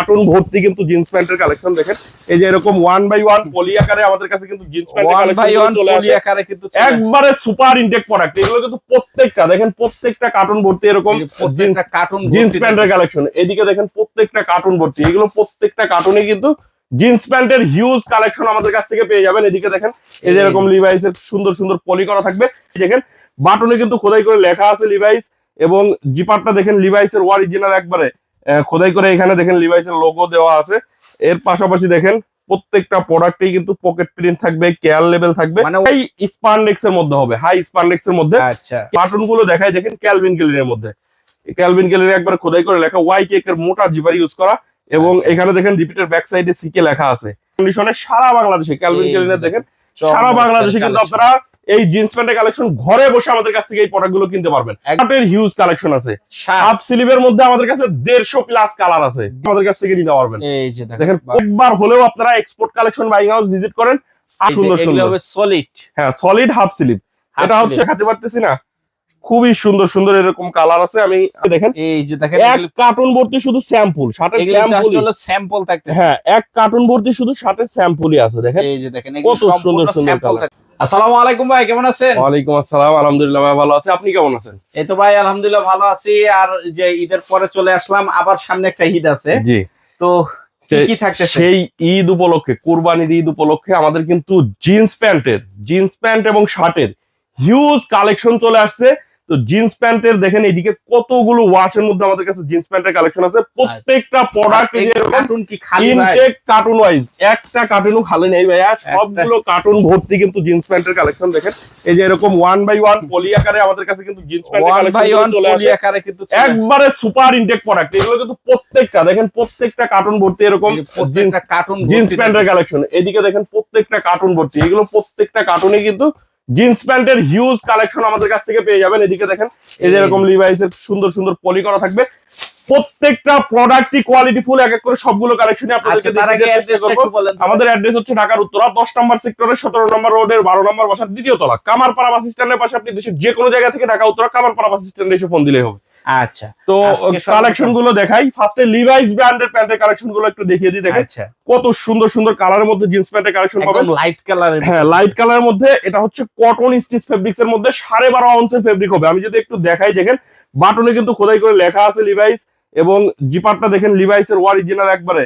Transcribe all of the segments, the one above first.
Cartoon ভর্তি কিন্তু jeans প্যান্টের কালেকশন দেখেন। এই যে এরকম ওয়ান বাই ওয়ান পলি আকারে আমাদের কাছে কিন্তু জিন্স প্যান্টের ওয়ান বাই ওয়ান কালেকশন চলে আসে। আকারে কিন্তু একবারে সুপার ইনটেক প্রোডাক্ট এগুলো কিন্তু প্রত্যেকটা দেখেন প্রত্যেকটা কার্টুন ভর্তি এরকম প্রত্যেকটা কার্টুন জিন্স প্যান্টের কালেকশন এদিকে দেখেন প্রত্যেকটা কার্টুন ভর্তি। এগুলো প্রত্যেকটা কার্টুনে কিন্তু জিন্স প্যান্টের হিউজ কালেকশন আমাদের কাছ থেকে পেয়ে যাবেন। এদিকে দেখেন এই যে এরকম লিভাইস এর সুন্দর সুন্দর পলি করা থাকবে। দেখেন বাটনে কিন্তু খোদাই করে লেখা আছে লিভাইস এবং জিপারটা দেখেন লিভাইস এর অরিজিনাল একবারে। খোদাই করে এখানে দেখেন লিভাইস এর লোগো দেওয়া আছে। এর পাশাপাশি দেখেন প্রত্যেকটা প্রোডাক্টেই কিন্তু পকেট প্রিন্ট থাকবে কেয়ার লেভেল থাকবে। হাই স্পান্ডেক্স এর মধ্যে হবে হাই স্পান্ডেক্স এর মধ্যে। আচ্ছা। কার্টুনগুলো দেখায় দেখেন ক্যালভিন কেলিনের মধ্যে। ক্যালভিন কেলিনের একবার খোদাই করে লেখা ওয়াই কেক এর মোটা জিবার ইউজ করা এবং আচ্ছা। এখানে দেখেন রিপিটের ব্যাক সাইডে সিকে লেখা আছে। কন্ডিশনে সারা বাংলাদেশে ক্যালভিন কেলিনের দেখেন সারা বাংলাদেশে কিন্তু আপনারা এই জিন্স প্যান্টের কালেকশন ঘরে বসে আমাদের কাছ থেকে এই প্রোডাক্টগুলো কিনতে পারবেন। এক- শার্টের হিউজ কালেকশন আছে। হাফ স্লিভের মধ্যে আমাদের কাছে দেড়শো প্লাস কালার আছে। আমাদের কাছ থেকে নিতে পারবেন। এই যে দেখেন একবার হলেও আপনারা export collection buying house visit করেন সুন্দর সুন্দর। সলিড হ্যাঁ সলিড হাফ স্লিভ এটা হচ্ছে খাতে পারতেছি না খুবই সুন্দর সুন্দর এরকম কালার আছে। আমি দেখেন এই যে দেখেন এক কার্টুন ভর্তি শুধু স্যাম্পল শার্টের স্যাম্পল হলো স্যাম্পল থাকতেছে। হ্যাঁ এক কার্টুন ভর্তি শুধু শার্টের স্যাম্পলই আছে দেখেন। এই যে দেখেন কত সুন্দর সুন্দর colour। আসসালামু আলাইকুম ভাই কেমন আছেন? ওয়ালাইকুম আসসালাম আলহামদুলিল্লাহ ভাই ভালো আছি। আপনি কেমন আছেন? এই তো ভাই আলহামদুলিল্লাহ ভালো আছি। আর যে ঈদের পরে চলে আসলাম আবার সামনে একটা ঈদ আছে। জি। তো কি থাকছে সেই ঈদ উপলক্ষে কুরবানির ঈদ উপলক্ষে আমাদের কিন্তু জিন্স প্যান্টের জিন্স প্যান্ট এবং শার্টের হিউজ কালেকশন চলে আসছে। তো জিন্স প্যান্টের দেখেন এদিকে কতগুলো ওয়াশের মধ্যে আমাদের কাছে জিন্স প্যান্টের কালেকশন আছে। প্রত্যেকটা প্রোডাক্ট কার্টুন কি খালি ইনটেক কার্টুন ওয়াইজ একটা কার্টুনও খালি নেই ভাইয়া সবগুলো কার্টুন ভর্তি কিন্তু জিন্স প্যান্টের কালেকশন দেখেন। এই যে এরকম ওয়ান বাই ওয়ান পলি আকারে আমাদের কাছে কিন্তু জিন্স প্যান্টের কালেকশন চলে আসে। আকারে কিন্তু একবারে সুপার ইনটেক প্রোডাক্ট এগুলো কিন্তু প্রত্যেকটা দেখেন প্রত্যেকটা কার্টুন ভর্তি এরকম প্রত্যেকটা কার্টুন জিন্স প্যান্টের কালেকশন এদিকে দেখেন প্রত্যেকটা কার্টুন ভর্তি। এগুলো প্রত্যেকটা কার্টুনে কিন্তু জিন্স প্যান্টের হিউজ কালেকশন আমাদের কাছ থেকে পেয়ে যাবেন। এদিকে দেখেন এই যে এরকম লিভাইসের সুন্দর সুন্দর পলি করা থাকবে। প্রত্যেকটা প্রোডাক্টই কোয়ালিটি ফুল এক এক করে সবগুলো কালেকশনে আপনাদেরকে আচ্ছা আগে দেখিয়ে চেষ্টা করব। আমাদের অ্যাড্রেস হচ্ছে ঢাকার উত্তরা দশ নম্বর সেক্টরের সতেরো নম্বর রোডের বারো নম্বর বাসার দ্বিতীয় তলা। কামারপাড়া বাস স্ট্যান্ডের পাশে আপনি দেশের যে কোনো জায়গা থেকে ঢাকা উত্তরা কামারপাড়া বাস স্ট্যান্ডে এসে ফোন দিলেই হবে। আচ্ছা তো কালেকশনগুলো দেখাই। ফার্স্টে লিভাইস ব্র্যান্ডের প্যান্টের কালেকশনগুলো একটু দেখিয়ে দিই দেখেন। আচ্ছা। কত সুন্দর সুন্দর কালারের মধ্যে জিন্স প্যান্টের কালেকশন পাবেন। লাইট কালারের হ্যাঁ লাইট কালারের মধ্যে। এটা হচ্ছে কটন স্টিচ ফেব্রিক্স এর মধ্যে সাড়ে বারো আউন্সের ফেব্রিক হবে। আমি যদি একটু দেখাই দেখেন। বাটনে কিন্তু খোদাই করে লেখা আছে লিভাইস এবং জিপারটা দেখেন লিভাইস এর অরিজিনাল একবারে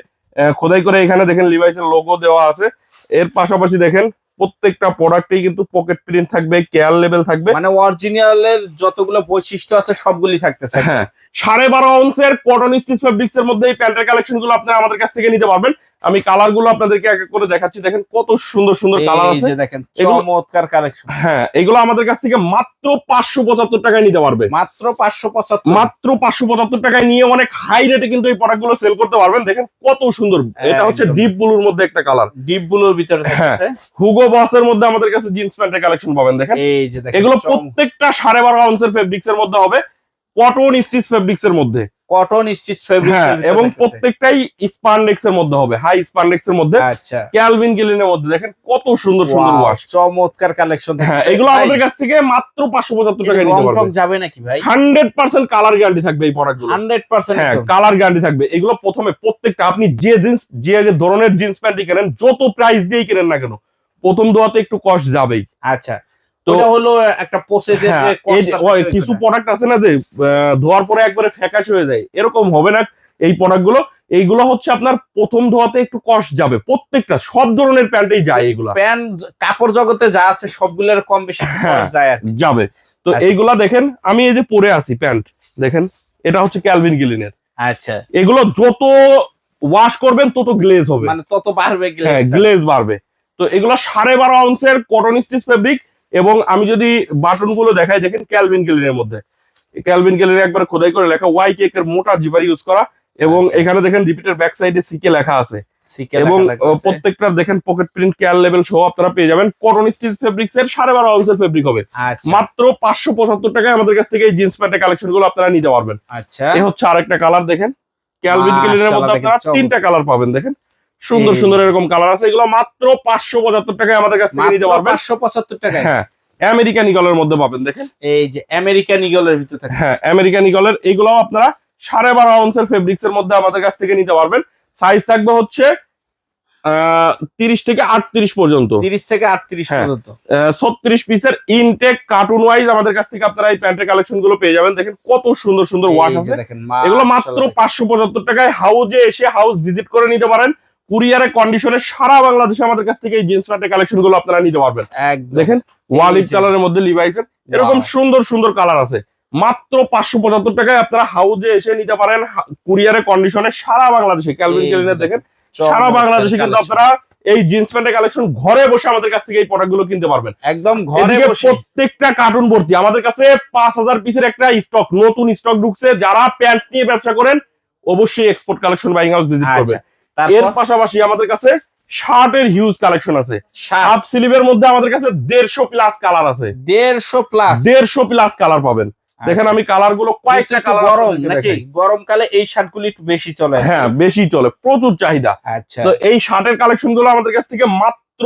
খোদাই করে এখানে দেখেন লিভাইস এর লোগো দেওয়া আছে। এর পাশাপাশি দেখেন প্রত্যেকটা প্রোডাক্টেই কিন্তু পকেট প্রিন্ট থাকবে কেয়ার লেভেল থাকবে। মানে অরিজিনালের যতগুলো বৈশিষ্ট্য আছে সবগুলি থাকতেছে। হ্যাঁ। সাড়ে বারো আউন্সের কটন স্টিচ ফেব্রিক্স এর মধ্যে এই প্যান্টের কালেকশনগুলো আপনারা আমাদের কাছ থেকে নিতে পারবেন। আমি কালারগুলো আপনাদেরকে এক এক করে দেখাচ্ছি। দেখেন কত সুন্দর সুন্দর কালার আছে। দেখেন চমৎকার কালেকশন হ্যাঁ এগুলো আমাদের কাছ থেকে মাত্র পাঁচশো পঁচাত্তর টাকায় নিতে পারবে। মাত্র পাঁচশো পঁচাত্তর। মাত্র পাঁচশো পঁচাত্তর টাকায় নিয়ে অনেক হাই রেটে কিন্তু এই প্রোডাক্টগুলো সেল করতে পারবেন। দেখেন কত সুন্দর। এটা হচ্ছে ডিপ ব্লুর মধ্যে একটা কালার ডিপ ব্লুর ভিতরে থাকতেছে। হুগো বসের মধ্যে আমাদের কাছে জিন্স প্যান্টের কালেকশন পাবেন দেখেন। এই যে দেখেন এগুলো প্রত্যেকটা সাড়ে বারো আউন্সের ফেব্রিক্স এর মধ্যে হবে কটন স্টিচ ফেব্রিক্স এর মধ্যে। কটন স্টিচ হ্যাঁ এবং প্রত্যেকটাই স্পান্ডেক্স এর মধ্যে হবে হাই স্পান্ডেক্স এর মধ্যে। আচ্ছা। ক্যালভিন গিলিনের মধ্যে দেখেন কত সুন্দর সুন্দর ওয়াশ চমৎকার কালেকশন হ্যাঁ এগুলো আমাদের কাছ থেকে মাত্র পাঁচশো পঁচাত্তর টাকায় রং নিতে পারবেন। যাবে নাকি ভাই? হান্ড্রেড পার্সেন্ট কালার গ্যারান্টি থাকবে এই প্রোডাক্টগুলো। হান্ড্রেড পার্সেন্ট হ্যাঁ কালার গ্যারান্টি থাকবে। এগুলো প্রথমে প্রত্যেকটা আপনি যে জিন্স যে ধরনের জিন্স প্যান্টই কেনেন যত প্রাইস দিয়েই কেনেন না কেন প্রথম দোয়াতে একটু কস্ট যাবেই। আচ্ছা। তো হলো একটা প্রসেসের হ্যাঁ, কিছু প্রোডাক্ট আছে না যে ধোয়ার পরে একবারে ফ্যাকাশ হয়ে যায় এরকম হবে না এই প্রোডাক্টগুলো। এইগুলো হচ্ছে আপনার প্রথম ধোয়াতে একটু কস্ট যাবে প্রত্যেকটা সব ধরনের প্যান্টেই যায় এগুলা প্যান্ট কাপড় জগতে যা আছে সবগুলোর কম বেশি হ্যাঁ। যায় যাবে। তো আচ্ছা। এইগুলা দেখেন আমি এই যে পরে আছি প্যান্ট দেখেন এটা হচ্ছে ক্যালভিন গিলিনের। আচ্ছা। এগুলো যত ওয়াশ করবেন তত গ্লেজ হবে। মানে তত বাড়বে হ্যাঁ। গ্লেজ বাড়বে। তো এগুলো সাড়ে বারো আউন্সের কটন স্টিচ ফেব্রিক এবং আমি যদি বাটনগুলো দেখাই দেখেন ক্যালভিন গেলিনের মধ্যে। ক্যালভিন গেলিনে একবার খোদাই করে লেখা ওয়াই কেক এর মোটা জিবার ইউজ করা এবং আচ্ছা। এখানে দেখেন রিপিটের ব্যাক সাইডে সিকে লেখা আছে। এবং প্রত্যেকটা দেখেন পকেট প্রিন্ট কেয়ার লেভেল সহ আপনারা পেয়ে যাবেন কটন স্টিচ ফেব্রিক্স এর সাড়ে বারো আউন্সের ফেব্রিক হবে। আচ্ছা। মাত্র পাঁচশো পঁচাত্তর টাকায় আমাদের কাছ থেকে এই জিন্স প্যান্টের কালেকশনগুলো আপনারা নিতে পারবেন। আচ্ছা। এ হচ্ছে আরেকটা কালার দেখেন। ক্যালভিন গিলিনের মধ্যে আপনারা তিনটা কালার পাবেন দেখেন। সুন্দর সুন্দর এরকম কালার আছে। এগুলো মাত্র পাঁচশো পঁচাত্তর টাকায় আমাদের কাছ থেকে নিতে পারবেন। পাঁচশো পঁচাত্তর টাকায়। হ্যাঁ আমেরিকান ইগলের মধ্যে পাবেন দেখেন। এই যে আমেরিকান ইগলের ভিতরে থাকে। হ্যাঁ আমেরিকান ইগলের এইগুলো আপনারা সাড়ে বারো আউন্সের ফেব্রিক্স এর মধ্যে আমাদের কাছ থেকে নিতে পারবেন। সাইজ থাকবে হচ্ছে তিরিশ থেকে আটত্রিশ পর্যন্ত। তিরিশ থেকে আটত্রিশ হ্যাঁ। পর্যন্ত। ছত্রিশ পিসের ইনটেক কার্টুন ওয়াইজ আমাদের কাছ থেকে আপনারা এই প্যান্টের কালেকশনগুলো পেয়ে যাবেন। দেখেন কত সুন্দর সুন্দর ওয়াশ আছে। এগুলো মাত্র পাঁচশো পঁচাত্তর টাকায় হাউজে এসে হাউস ভিজিট করে নিতে পারেন। কুরিয়ারের কন্ডিশনে সারা বাংলাদেশে আমাদের কাছ থেকে এই জিন্স প্যান্টের কালেকশনগুলো আপনারা নিতে পারবেন। দেখেন ওয়ালিড কালারের মধ্যে লিভাইসের এরকম সুন্দর সুন্দর কালার আছে। মাত্র পাঁচশো পঁচাত্তর টাকায় আপনারা হাউজে এসে নিতে পারেন কুরিয়ারের কন্ডিশনে সারা বাংলাদেশে। ক্যালভিন ক্যালিনের দেখেন সারা বাংলাদেশে কিন্তু আপনারা এই জিন্স প্যান্টের কালেকশন ঘরে বসে আমাদের কাছ থেকে এই প্রোডাক্টগুলো কিনতে পারবেন। একদম ঘরে বসে। প্রত্যেকটা কার্টুন ভর্তি। আমাদের কাছে পাঁচ হাজার পিসের একটা স্টক নতুন স্টক ঢুকছে। যারা প্যান্ট নিয়ে ব্যবসা করেন অবশ্যই export collection buying house visit করবে এর পাশাপাশি আমাদের কাছে শার্টের হিউজ কালেকশন আছে। হাফ স্লিভের মধ্যে আমাদের কাছে দেড়শো প্লাস কালার আছে। দেড়শো প্লাস দেড়শো প্লাস কালার পাবেন। দেখেন আমি কালারগুলো কয়েকটা কালার আচ্ছা। গরম নাকি? গরমকালে এই শার্ট গুলি বেশি চলে। হ্যাঁ বেশি চলে প্রচুর চাহিদা। আচ্ছা। তো এই শার্টের কালেকশনগুলো আমাদের কাছ থেকে মাত্র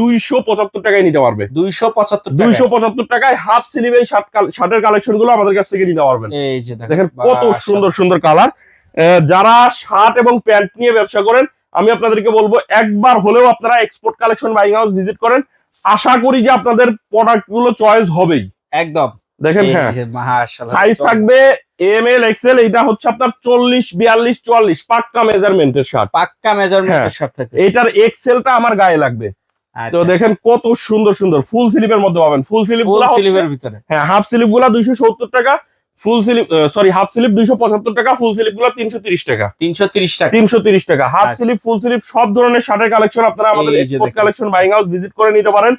দুইশো পঁচাত্তর টাকায় নিতে পারবে। দুইশো পঁচাত্তর দুইশো পঁচাত্তর টাকায় হাফ স্লিভ এই শার্ট শার্টের কালেকশনগুলো আমাদের কাছ থেকে নিতে পারবেন। এই যে দেখেন কত সুন্দর সুন্দর কালার যারা শার্ট এবং প্যান্ট নিয়ে ব্যবসা করেন আমি আপনাদেরকে বলব একবার হলেও আপনারা export collection buying house visit করেন। আশা করি যে আপনাদের প্রোডাক্টগুলো চয়েস হবেই। একদম। দেখেন হ্যাঁ। সাইজ থাকবে এম এল এক্সেল এটা হচ্ছে আপনার চল্লিশ বিয়াল্লিশ চুয়াল্লিশ পাক্কা মেজারমেন্টের শার্ট পাক্কা মেজারমেন্টের। শার্ট থাকে এটার এক্সেলটা আমার গায়ে লাগবে। তো আচ্ছা। দেখেন কত সুন্দর সুন্দর। ফুল স্লিপের মধ্যে পাবেন। ফুল স্লিপ ফুল স্লিভের ভিতরে। হ্যাঁ হাফ স্লিপগুলা দুইশো সত্তর টাকা। Full slip sorry half slip দুইশো পঁচাত্তর টাকা ফুল স্লিপগুলা তিনশো তিরিশ টাকা। তিনশো তিরিশ টাকা। তিনশো তিরিশ টাকা। হাফ। স্লিপ ফুল স্লিপ সব ধরনের শার্টের কালেকশন আপনারা আমাদের export collection buying house visit করে নিতে পারেন।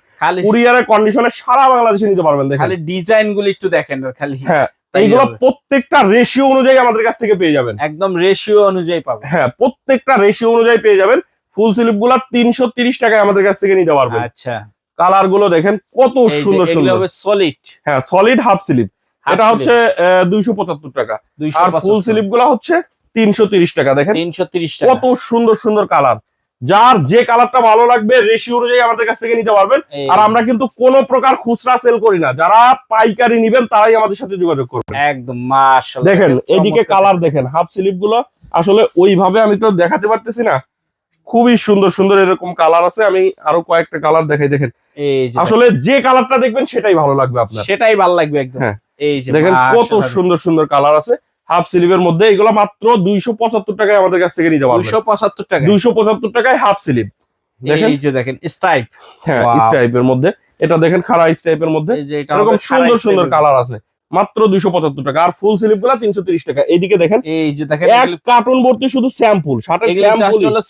কুরিয়ারের কন্ডিশনে সারা বাংলাদেশে নিতে পারবেন খালি ডিজাইন গুলি একটু দেখেন খালি হ্যাঁ এইগুলো প্রত্যেকটা রেশিও অনুযায়ী আমাদের কাছ থেকে পেয়ে যাবেন। একদম রেশিও অনুযায়ী পাবে হ্যাঁ প্রত্যেকটা রেশিও অনুযায়ী পেয়ে যাবেন। ফুল স্লিপগুলা তিনশো তিরিশ টাকায় আমাদের কাছ থেকে নিতে পারবেন। আচ্ছা। কালারগুলো দেখেন কত সুন্দর সুন্দর। হবে সলিড হ্যাঁ সলিড হাফ স্লিপ এটা হচ্ছে দুইশো পঁচাত্তর টাকা। আর ফুল স্লিপগুলা হচ্ছে তিনশো তিরিশ টাকা। দেখেন তিনশো তিরিশ কত সুন্দর সুন্দর কালার যার যে কালারটা ভালো লাগবে রেশিও অনুযায়ী আমাদের কাছ থেকে নিতে পারবেন। আর আমরা কিন্তু কোন প্রকার খুচরা সেল করি না। যারা পাইকারি নিবেন তারাই আমাদের সাথে যোগাযোগ করবেন। একদম দেখেন এদিকে কালার দেখেন হাফ স্লিপগুলো। আসলে ওইভাবে আমি তো দেখাতে পারতেছি না। খুবই সুন্দর সুন্দর এরকম কালার আছে। আমি আরও কয়েকটা কালার দেখাই দেখেন। আসলে যে কালারটা দেখবেন সেটাই ভালো লাগবে আপনার। সেটাই ভালো লাগবে একদম। হ্যাঁ। এই যে দেখেন কত সুন্দর সুন্দর কালার আছে। হাফ স্লিভের মধ্যে এগুলো মাত্র দুইশো পঁচাত্তর টাকায় আমাদের কাছ থেকে নিতে পারবেন। দুইশো পঁচাত্তর টাকা দুইশো পঁচাত্তর টাকায় হাফ স্লিভ। এই যে দেখেন স্টাইপ হ্যাঁ স্টাইপের মধ্যে। এটা দেখেন খাড়া স্টাইপের মধ্যে। এরকম সুন্দর সুন্দর কালার আছে। মাত্র দুইশো পঁচাত্তর টাকা। আর ফুল স্লিভগুলা তিনশো তিরিশ টাকা। এইদিকে দেখেন এই যে দেখেন এক কার্টুন ভর্তি শুধু স্যাম্পুল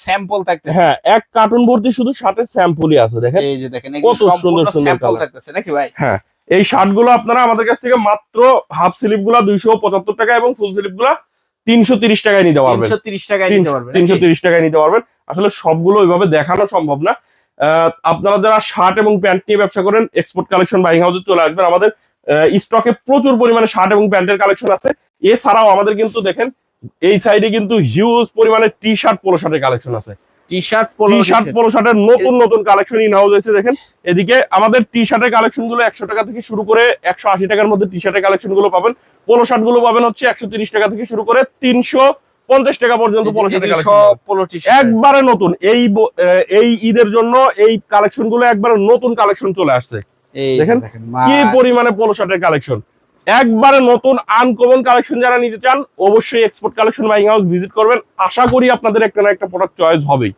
স্যাম্পুল থাকতেছে। হ্যাঁ এক কার্টুন ভর্তি শুধু শার্টের স্যাম্পুলই আছে দেখেন। এই যে দেখেন কত সুন্দর সুন্দর স্যাম্পল থাকতেছে নাকি ভাই? হ্যাঁ। এই শার্টগুলো আপনারা আমাদের কাছ থেকে মাত্র হাফ স্লিভগুলা দুইশো পঁচাত্তর টাকা এবং ফুল স্লিভগুলা তিনশো তিরিশ টাকায় নিতে পারবেন। তিনশো তিরিশ টাকায় নিতে পারবেন তিনশো নাকি? টাকায় নিতে পারবেন। আসলে সবগুলো ওইভাবে দেখানো সম্ভব না। আপনারা যারা শার্ট এবং প্যান্ট নিয়ে ব্যবসা করেন এক্সপোর্ট কালেকশন বাইং হাউসে চলে আসবেন। আমাদের স্টকে প্রচুর পরিমাণে শার্ট এবং প্যান্টের কালেকশন আছে। এছাড়াও আমাদের কিন্তু দেখেন এই সাইডে কিন্তু হিউজ পরিমাণে টি শার্ট পোলো শার্টের কালেকশন আছে। T shirt polo shirt polo শার্টের নতুন নতুন কালেকশন ইন হাউস হয়েছে দেখেন। এদিকে আমাদের টি শার্টের কালেকশনগুলো একশো টাকা থেকে শুরু করে একশো আশি টাকার মধ্যে টি শার্টের কালেকশনগুলো পাবেন। পোলো শার্টগুলো পাবেন হচ্ছে একশো তিরিশ টাকা থেকে শুরু করে তিনশো পঞ্চাশ টাকা পর্যন্ত পোলো শার্টের কালেকশন সব পোলো টি একবারে নতুন। এই এই ঈদের জন্য এই কালেকশনগুলো একবারে নতুন কালেকশন চলে আসছে। দেখেন, কি পরিমাণে পোলো শার্টের কালেকশন একবারে নতুন আনকমন কালেকশন যারা নিতে চান, অবশ্যই export collection buying house visit করবেন। আশা করি আপনাদের একটা না একটা প্রোডাক্ট চয়েস হবেই।